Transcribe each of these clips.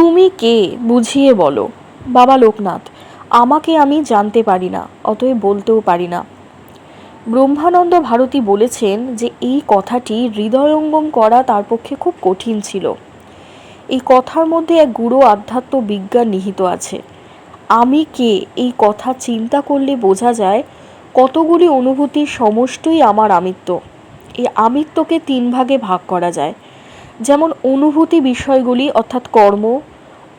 তুমি কে বুঝিয়ে বলো। বাবা লোকনাথ, আমাকে আমি জানতে পারি না, অতএব বলতেও পারি না। ব্রহ্মানন্দ ভারতী বলেছেন যে এই কথাটি হৃদয়ঙ্গম করা তার পক্ষে খুব কঠিন ছিল। এই কথার মধ্যে এক গুরু আধ্যাত্ম বিজ্ঞান নিহিত আছে। আমি কে এই কথা চিন্তা করলে বোঝা যায় কতগুলি অনুভূতির সমষ্টই আমার আমিত্ব। এই আমিত্বকে তিন ভাগে ভাগ করা যায়। যেমন অনুভূতি বিষয়গুলি, অর্থাৎ কর্ম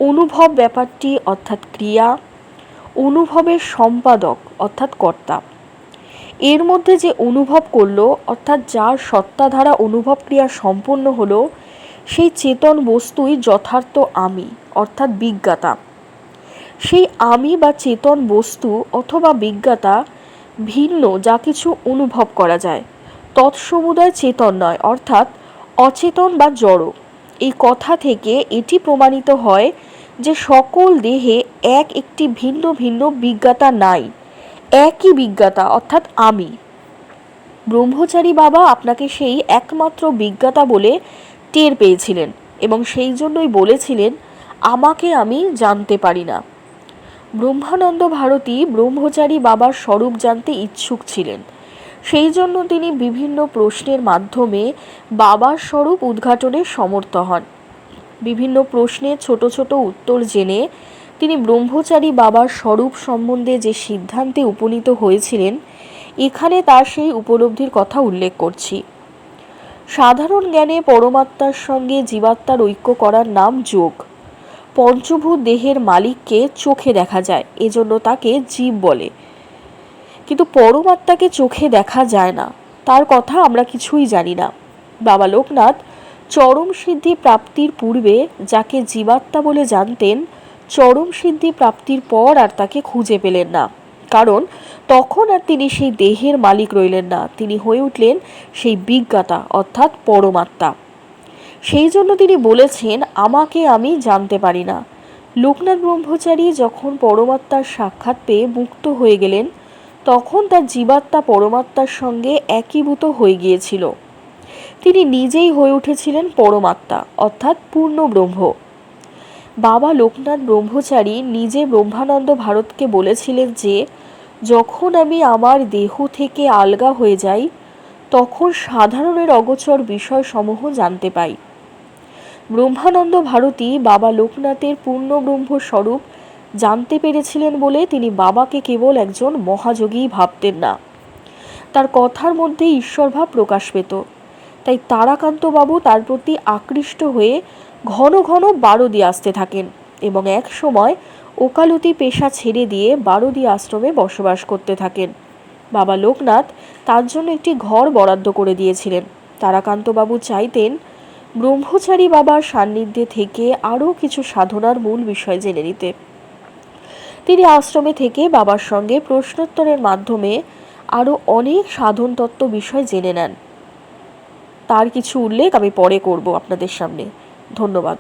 অনুভব ব্যাপারটি অর্থাৎ ক্রিয়া, অনুভবের সম্পাদক অর্থাৎ কর্তা। এর মধ্যে যে অনুভব করল অর্থাৎ যার সত্তা দ্বারা অনুভব ক্রিয়া সম্পন্ন হলো, সেই চেতন বস্তুই যথার্থ আমি অর্থাৎ বিজ্ঞাতা। সেই আমি বা চেতন বস্তু অথবা বিজ্ঞাতা ভিন্ন, যা কিছু অনুভব করা যায়। তৎসমুদয় চেতন নয়, অর্থাৎ অচেতন বা জড়। এই কথা থেকে এটি প্রমাণিত হয় যে সকল দেহে এক একটি ভিন্ন ভিন্ন বিজ্ঞাতা নাই, একই বিজ্ঞাতা, অর্থাৎ আমি। ব্রহ্মচারী বাবা আপনাকে সেই একমাত্র বিজ্ঞাতা বলে টের পেয়েছিলেন এবং সেই জন্যই বলেছিলেন, আমাকে আমি জানতে পারি না। ব্রহ্মানন্দ ভারতী ব্রহ্মচারী বাবার স্বরূপ জানতে ইচ্ছুক ছিলেন। সেই জন্য তিনি বিভিন্ন প্রশ্নের মাধ্যমে বাবার স্বরূপ উদ্ঘাটনে সমর্থ হন। বিভিন্ন প্রশ্নে ছোট ছোট উত্তর জেনে তিনি ব্রহ্মচারী বাবার স্বরূপ সম্বন্ধে যে সিদ্ধান্তে উপনীত হয়েছিলেন, এখানে তার সেই উপলব্ধির কথা উল্লেখ করছি। সাধারণ জ্ঞানে পরমাত্মার সঙ্গে জীবাত্মার ঐক্য করার নাম যোগ। পঞ্চভূত দেহের মালিককে চোখে দেখা যায়, এজন্য তাকে জীব বলে। কিন্তু পরমাত্মাকে চোখে দেখা যায় না। তার কথা আমরা কিছুই জানি না। বাবা লোকনাথ চরম সিদ্ধি প্রাপ্তির পূর্বে যাকে জীবাত্মা বলে জানতেন, চরম সিদ্ধি প্রাপ্তির পর আর তাকে খুঁজে পেলেন না। কারণ তখন আর তিনি সেই দেহের মালিক রইলেন না। তিনি হয়ে উঠলেন সেই বিজ্ঞাতা, অর্থাৎ পরমাত্মা। সেই জন্য তিনি বলেছেন, আমাকে আমি জানতে পারি না। লোকনাথ ব্রহ্মচারী যখন পরমাত্মার সাক্ষাৎ পেয়ে মুক্ত হয়ে গেলেন তখন তার জীবাত্মা পরমাত্মার সঙ্গে একীভূত হয়ে গিয়েছিল। তিনি নিজেই হয়ে উঠেছিলেন পরমাত্মা, অর্থাৎ পূর্ণ ব্রহ্ম। বাবা লোকনাথ ব্রহ্মচারী নিজে ব্রহ্মানন্দ ভারতকে বলেছিলেন যে, যখন আমি আমার দেহ থেকে আলগা হয়ে যাই, তখন সাধারণের অগোচর বিষয়সমূহ জানতে পাই। ব্রহ্মানন্দ ভারতী বাবা লোকনাথের পূর্ণ ব্রহ্ম স্বরূপ জানতে পেরেছিলেন বলে তিনি বাবাকে কেবল একজন মহাযোগী ভাবতেন না। তার কথার মধ্যে ঈশ্বরভাব প্রকাশ পেত। তাই তারাকান্তবাবু তার প্রতি আকৃষ্ট হয়ে ঘন ঘন বারদি আসতে থাকেন এবং এক সময় ওকালতি পেশা ছেড়ে দিয়ে বারদি আশ্রমে বসবাস করতে থাকেন। বাবা লোকনাথ তার জন্য একটি ঘর বরাদ্দ করে দিয়েছিলেন। তারাকান্তবাবু চাইতেন ব্রহ্মচারী বাবার সান্নিধ্যে থেকে আরও কিছু সাধনার মূল বিষয় জেনে নিতে। তিনি আশ্রমে থেকে বাবার সঙ্গে প্রশ্নোত্তরের মাধ্যমে আরও অনেক সাধন তত্ত্ব বিষয় জেনে নেন। তার কিছু উল্লেখ আমি পরে করব আপনাদের সামনে। ধন্যবাদ।